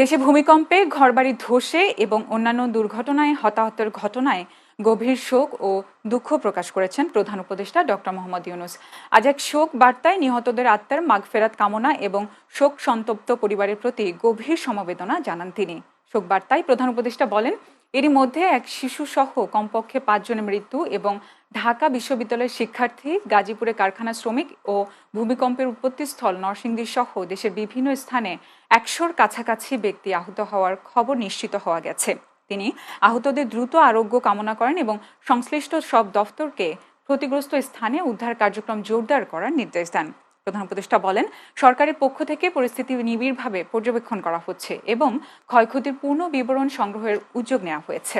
দেশে ভূমিকম্পে, ঘরবাড়ি ধসে এবং অন্যান্য দুর্ঘটনায়, হতাহতের ঘটনায় গভীর শোক ও দুঃখ প্রকাশ করেছেন প্রধান উপদেষ্টা ডক্টর মোহাম্মদ ইউনুস। আজ এক শোক বার্তায় নিহতদের আত্মার মাগফেরাত কামনা এবং শোক সন্তপ্ত পরিবারের প্রতি গভীর সমবেদনা জানান তিনি। শোক বার্তায় প্রধান উপদেষ্টা বলেন এরই মধ্যে এক শিশু সহ কমপক্ষে পাঁচজনের মৃত্যু এবং ঢাকা বিশ্ববিদ্যালয়ের শিক্ষার্থী, গাজীপুরে কারখানা শ্রমিক ও ভূমিকম্পের উৎপত্তিস্থল নরসিংদী সহ দেশের বিভিন্ন স্থানে একশোর কাছাকাছি ব্যক্তি আহত হওয়ার খবর নিশ্চিত হওয়া গেছে। তিনি আহতদের দ্রুত আরোগ্য কামনা করেন এবং সংশ্লিষ্ট সব দফতরকে ক্ষতিগ্রস্ত স্থানে উদ্ধার কার্যক্রম জোরদার করার নির্দেশ দেন। প্রধান উপদেষ্টা বলেন, সরকারের পক্ষ থেকে পরিস্থিতি নিবিড়ভাবে পর্যবেক্ষণ করা হচ্ছে এবং ক্ষয়ক্ষতির পূর্ণ বিবরণ সংগ্রহের উদ্যোগ নেওয়া হয়েছে।